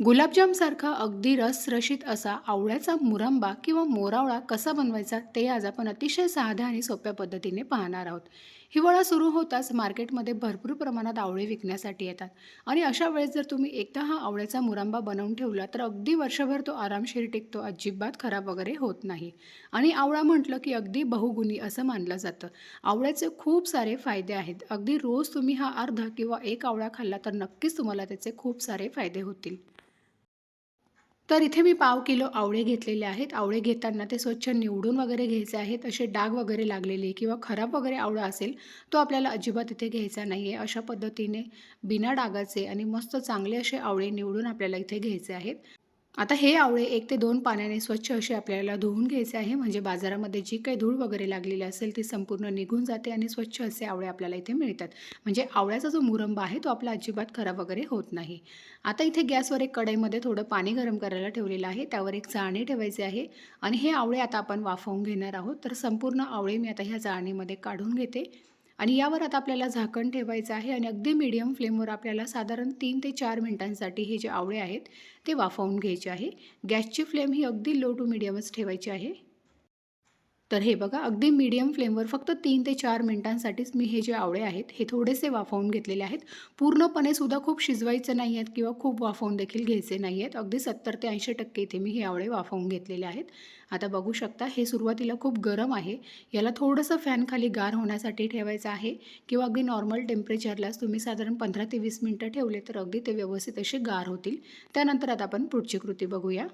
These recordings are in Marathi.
गुलाबजामसारखा अगदी रसरशीत असा आवळ्याचा मुरंबा किंवा मोरावळा कसा बनवायचा ते आज आपण अतिशय साध्या आणि सोप्या पद्धतीने पाहणार आहोत. हिवाळा सुरू होताच मार्केटमध्ये भरपूर प्रमाणात आवळे विकण्यासाठी येतात आणि अशा वेळेस जर तुम्ही एकदा हा आवळ्याचा मुरंबा बनवून ठेवला तर अगदी वर्षभर तो आरामशीर टिकतो अजिबात खराब वगैरे होत नाही. आणि आवळा म्हटलं की अगदी बहुगुणी असं मानलं जातं. आवळ्याचे खूप सारे फायदे आहेत. अगदी रोज तुम्ही हा अर्धा किंवा एक आवळा खाल्ला तर नक्कीच तुम्हाला त्याचे खूप सारे फायदे होतील. तर इथे मी पाव किलो आवळे घेतलेले आहेत. आवळे घेताना ते स्वच्छ निवडून वगैरे घ्यायचे आहेत. असे डाग वगैरे लागलेले किंवा खराब वगैरे आवळा असेल तो आपल्याला अजिबात इथे घ्यायचा नाही आहे अशा पद्धतीने बिना डागाचे आणि मस्त चांगले असे आवळे निवडून आपल्याला इथे घ्यायचे आहेत. आता हे आवळे एक ते दोन पाण्याने स्वच्छ असे आपल्याला धुवून घ्यायचे आहे. म्हणजे बाजारामध्ये जी काही धूळ वगैरे लागलेली असेल ती संपूर्ण निघून जाते आणि स्वच्छ असे आवळे आपल्याला इथे मिळतात. म्हणजे आवळ्याचा जो मुरंबा आहे तो आपला अजिबात खराब वगैरे होत नाही. आता इथे गॅसवर एक कढईमध्ये थोडं पाणी गरम करायला ठेवलेलं आहे. त्यावर एक जाळणी ठेवायचे आहे. आणि हे आवळे आता आपण वाफवून घेणार आहोत. तर संपूर्ण आवळे मी आता ह्या जाळणीमध्ये काढून घेते. आणि यावर आता आपल्याला झाकण ठेवायचं आहे आणि अगदी मीडियम फ्लेमवर आपल्याला साधारण तीन ते चार मिनटांसाठी हे जे आवळे आहेत ते वाफवून घ्यायचे आहे. गॅसची फ्लेम ही अगदी लो टू मिडियमच ठेवायची आहे. तर हे बघा अगदी मीडियम फ्लेमवर फक्त तीन ते चार मिनटांसाठीच मी हे जे आवळे आहेत हे थोडेसे वाफवून घेतलेले आहेत. पूर्णपणे सुद्धा खूप शिजवायचं नाही आहेत किंवा खूप वाफवून देखील घ्यायचे नाही आहेत. अगदी सत्तर ते ऐंशी टक्के इथे मी हे आवळे वाफवून घेतलेले आहेत. आता बघू शकता हे सुरुवातीला खूप गरम आहे. याला थोडंसं फॅन खाली गार होण्यासाठी ठेवायचं आहे किंवा अगदी नॉर्मल टेम्परेचरलाच तुम्ही साधारण पंधरा ते वीस मिनटं ठेवले तर अगदी ते व्यवस्थित असे गार होतील. त्यानंतर आता आपण पुढची कृती बघूया.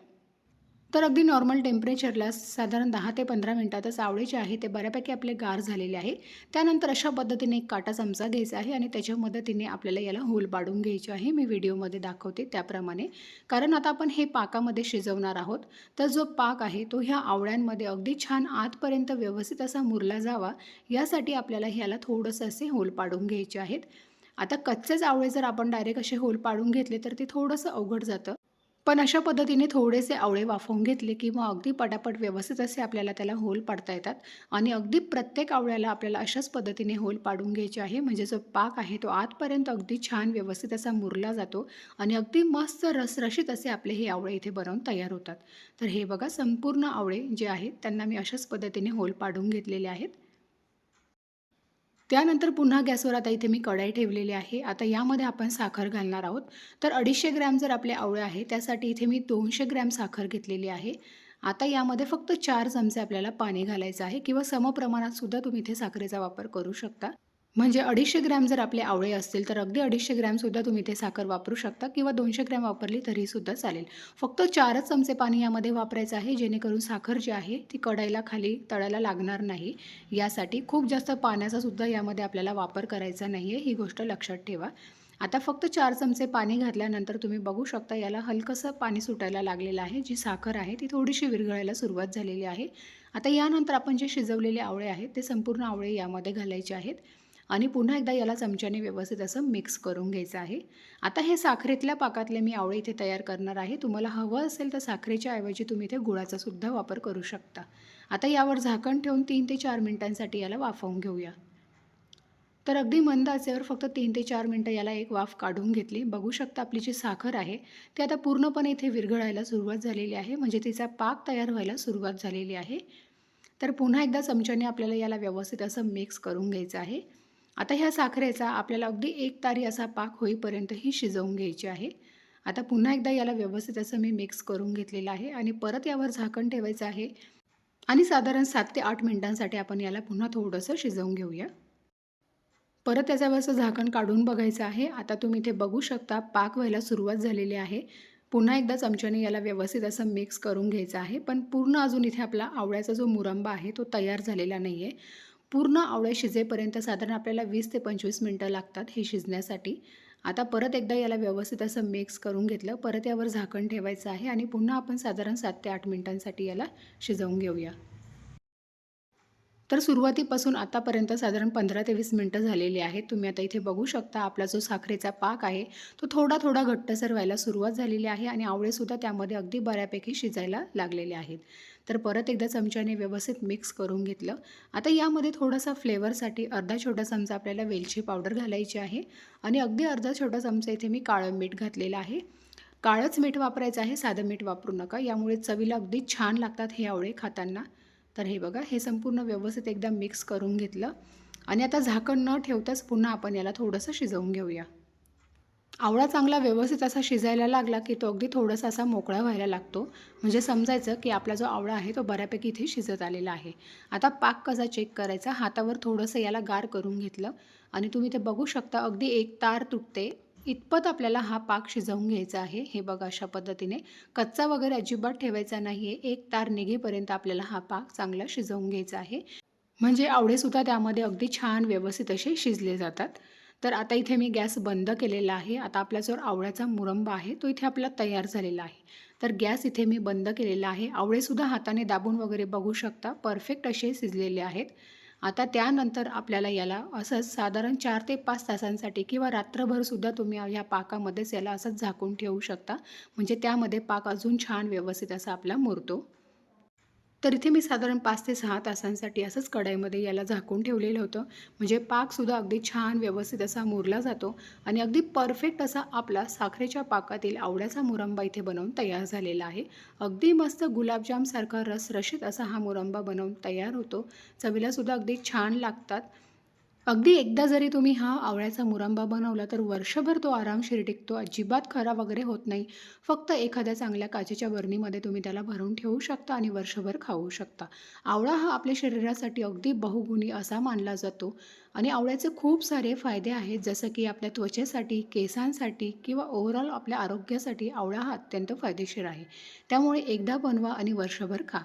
तर अगदी नॉर्मल टेम्परेचरला साधारण दहा ते पंधरा मिनटातच आवळे जे आहे ते बऱ्यापैकी आपले गार झालेले आहे. त्यानंतर अशा पद्धतीने एक काटा चमचा घ्यायचा आहे आणि त्याच्या मदतीने आपल्याला याला होल पाडून घ्यायचे आहे. मी व्हिडिओमध्ये दाखवते त्याप्रमाणे. कारण आता आपण हे पाकामध्ये शिजवणार आहोत. तर जो पाक आहे तो ह्या आवळ्यांमध्ये अगदी छान आतपर्यंत व्यवस्थित असा मुरला जावा. यासाठी आपल्याला ह्याला थोडंसं असे होल पाडून घ्यायचे आहेत. आता कच्चेच आवळे जर आपण डायरेक्ट असे होल पाडून घेतले तर ते थोडंसं अवघड जातं. पण अशा पद्धतीने थोडेसे आवळे वाफवून घेतले की मग अगदी पटापट व्यवस्थित असे आपल्याला त्याला होल पाडता येतात. आणि अगदी प्रत्येक आवळ्याला आपल्याला अशाच पद्धतीने होल पाडून घ्यायचे आहे. म्हणजे जो पाक आहे तो आतपर्यंत अगदी छान व्यवस्थित असा मुरला जातो आणि अगदी मस्त रसरशीत असे आपले हे आवळे इथे बनवून तयार होतात. तर हे बघा संपूर्ण आवळे जे आहेत त्यांना मी अशाच पद्धतीने होल पाडून घेतलेले आहेत. त्यानंतर पुन्हा गॅसवर आता इथे मी कढाई ठेवलेली आहे. आता यामध्ये आपण साखर घालणार आहोत. तर अडीचशे ग्रॅम जर आपले आवळे आहे त्यासाठी इथे मी दोनशे ग्रॅम साखर घेतलेली आहे. आता यामध्ये फक्त चार चमचे आपल्याला पाणी घालायचं आहे किंवा समप्रमाणात सुद्धा तुम्ही इथे साखरेचा वापर करू शकता. म्हणजे अडीचशे ग्रॅम जर आपले आवळे असतील तर अगदी अडीचशे ग्रॅमसुद्धा तुम्ही ते साखर वापरू शकता किंवा दोनशे ग्रॅम वापरली तरीसुद्धा चालेल. फक्त चारच चमचे पाणी यामध्ये वापरायचं आहे जेणेकरून साखर जी आहे ती कढाईला खाली तळायला लागणार नाही. यासाठी खूप जास्त पाण्याचासुद्धा यामध्ये आपल्याला वापर करायचा नाही आहे ही गोष्ट लक्षात ठेवा. आता फक्त चार चमचे पाणी घातल्यानंतर तुम्ही बघू शकता याला हलकंसं पाणी सुटायला लागलेलं आहे. जी साखर आहे ती थोडीशी विरघळायला सुरुवात झालेली आहे. आता यानंतर आपण जे शिजवलेले आवळे आहेत ते संपूर्ण आवळे यामध्ये घालायचे आहेत. आणि पुन्हा एकदा याला चमच्याने व्यवस्थित असं मिक्स करून घ्यायचं आहे. आता हे साखरेतल्या पाकातले मी आवळे इथे तयार करणार आहे. तुम्हाला हवं असेल तर साखरेच्या ऐवजी तुम्ही इथे गुळाचा सुद्धा वापर करू शकता. आता यावर झाकण ठेवून तीन ते चार मिनटांसाठी याला वाफवून घेऊया. तर अगदी मंद आचेवर फक्त तीन ते चार मिनटं याला एक वाफ काढून घेतली. बघू शकता आपली जी साखर आहे ती आता पूर्णपणे इथे विरघळायला सुरुवात झालेली आहे. म्हणजे तिचा पाक तयार व्हायला सुरुवात झालेली आहे. तर पुन्हा एकदा चमच्याने आपल्याला याला व्यवस्थित असं मिक्स करून घ्यायचं आहे. आता ह्या साखरेचा आपल्याला अगदी एक तारी असा पाक होईपर्यंतही शिजवून घ्यायची आहे. आता पुन्हा एकदा याला व्यवस्थित असं मी मिक्स करून घेतलेलं आहे आणि परत यावर झाकण ठेवायचं आहे. आणि साधारण सात ते आठ मिनटांसाठी आपण याला पुन्हा थोडंसं शिजवून घेऊया. परत त्याच्यावरचं झाकण काढून बघायचं आहे. आता तुम्ही इथे बघू शकता पाक व्हायला सुरुवात झालेली आहे. पुन्हा एकदा चमच्याने याला व्यवस्थित असं मिक्स करून घ्यायचं आहे. पण पूर्ण अजून इथे आपला आवळ्याचा जो मुरंबा आहे तो तयार झालेला नाही आहे पूर्ण आवळे शिजेपर्यंत साधारण आपल्याला वीस ते पंचवीस मिनटं लागतात हे शिजण्यासाठी. आता परत एकदा याला व्यवस्थित असं मिक्स करून घेतलं परत यावर झाकण ठेवायचं आहे आणि पुन्हा आपण साधारण सात ते आठ मिनटांसाठी याला शिजवून घेऊया. तर सुरुवातीपासून आतापर्यंत साधारण पंधरा ते वीस मिनटं झालेली आहेत. तुम्ही आता इथे बघू शकता आपला जो साखरेचा पाक आहे तो थोडा थोडा घट्टसर व्हायला सुरुवात झालेली आहे आणि आवळेसुद्धा त्यामध्ये अगदी बऱ्यापैकी शिजायला लागलेले आहेत. तर परत एकदा चमच्याने व्यवस्थित मिक्स करून घेतलं. आता यामध्ये थोडासा फ्लेवरसाठी अर्धा छोटा चमचा आपल्याला वेलची पावडर घालायची आहे आणि अगदी अर्धा छोटा चमचा इथे मी काळं मीठ घातलेलं आहे. काळंच मीठ वापरायचं आहे साधं मीठ वापरू नका. यामुळे चवीला अगदी छान लागतात हे आवळे खाताना. तर हे बघा हे संपूर्ण व्यवस्थित एकदा मिक्स करून घेतलं. आणि आता झाकण न ठेवताच पुन्हा आपण याला थोडंसं शिजवून घेऊया. आवळा चांगला व्यवस्थित असा शिजायला लागला की तो अगदी थोडासा असा मोकळा व्हायला लागतो. म्हणजे समजायचं की आपला जो आवळा आहे तो बऱ्यापैकी इथे शिजत आलेला आहे. आता पाक कसा चेक करायचा? हातावर थोडंसं याला गार करून घेतलं. आणि तुम्ही ते बघू शकता अगदी एक तार तुटते. इतपत आपल्याला हा पाक शिजवून घ्यायचा आहे. हे बघा अशा पद्धतीने कच्चा वगैरे अजिबात ठेवायचा नाही आहे एक तार निघेपर्यंत आपल्याला हा पाक चांगला शिजवून घ्यायचा आहे. म्हणजे आवळेसुद्धा त्यामध्ये अगदी छान व्यवस्थित असे शिजले जातात. तर आता इथे मी गॅस बंद केलेला आहे. आता आपला जो आवळ्याचा मुरंबा आहे तो इथे आपला तयार झालेला आहे. तर गॅस इथे मी बंद केलेला आहे. आवळेसुद्धा हाताने दाबून वगैरे बघू शकता. परफेक्ट असे शिजलेले आहेत. आता त्यानंतर आपल्याला याला असंच साधारण चार ते पाच तासांसाठी किंवा रात्रभरसुद्धा तुम्ही ह्या पाकामध्येच याला असंच झाकून ठेवू शकता. म्हणजे त्यामध्ये पाक अजून छान व्यवस्थित असा आपला मुरतो. तर इथे मी साधारण पाच ते सहा तासांसाठी असंच कढाईमध्ये याला झाकून ठेवलेलं होतं. म्हणजे पाकसुद्धा अगदी छान व्यवस्थित असा मुरला जातो आणि अगदी परफेक्ट असा आपला साखरेच्या पाकातील आवड्याचा मुरंबा इथे बनवून तयार झालेला आहे. अगदी मस्त गुलाबजामसारखा रसरशीत असा हा मुरंबा बनवून तयार होतो. चवीलासुद्धा अगदी छान लागतात. अगदी एकदा जरी तुम्ही हा आवळ्याचा मुरंबा बनवला तर वर्षभर तो आरामशीर टिकतो. अजिबात खरा वगैरे होत नाही. फक्त एखाद्या चांगल्या काचेच्या बरणीमध्ये तुम्ही त्याला भरून ठेवू शकता आणि वर्षभर खाऊ शकता. आवळा हा आपल्या शरीरासाठी अगदी बहुगुणी असा मानला जातो. आणि आवळ्याचे खूप सारे फायदे आहेत जसं की आपल्या त्वचेसाठी केसांसाठी किंवा ओव्हरऑल आपल्या आरोग्यासाठी आवळा हा अत्यंत फायदेशीर आहे. त्यामुळे एकदा बनवा आणि वर्षभर खा.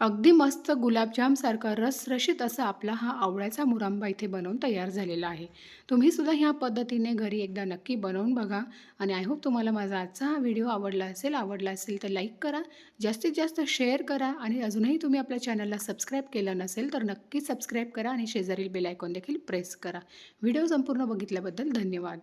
अगदी मस्त गुलाबजामसारखा रसरशीत असा आपला हा आवळ्याचा मुरांबा इथे बनवून तयार झालेला आहे. तुम्हीसुद्धा ह्या पद्धतीने घरी एकदा नक्की बनवून बघा आणि आय होप तुम्हाला माझा आजचा हा व्हिडिओ आवडला असेल आवडला असेल तर लाईक करा जास्तीत जास्त शेअर करा आणि अजूनही तुम्ही आपल्या चॅनलला सबस्क्राईब केलं नसेल तर नक्की सबस्क्राईब करा आणि शेजारील बेलायकॉन देखील प्रेस करा. व्हिडिओ संपूर्ण बघितल्याबद्दल धन्यवाद.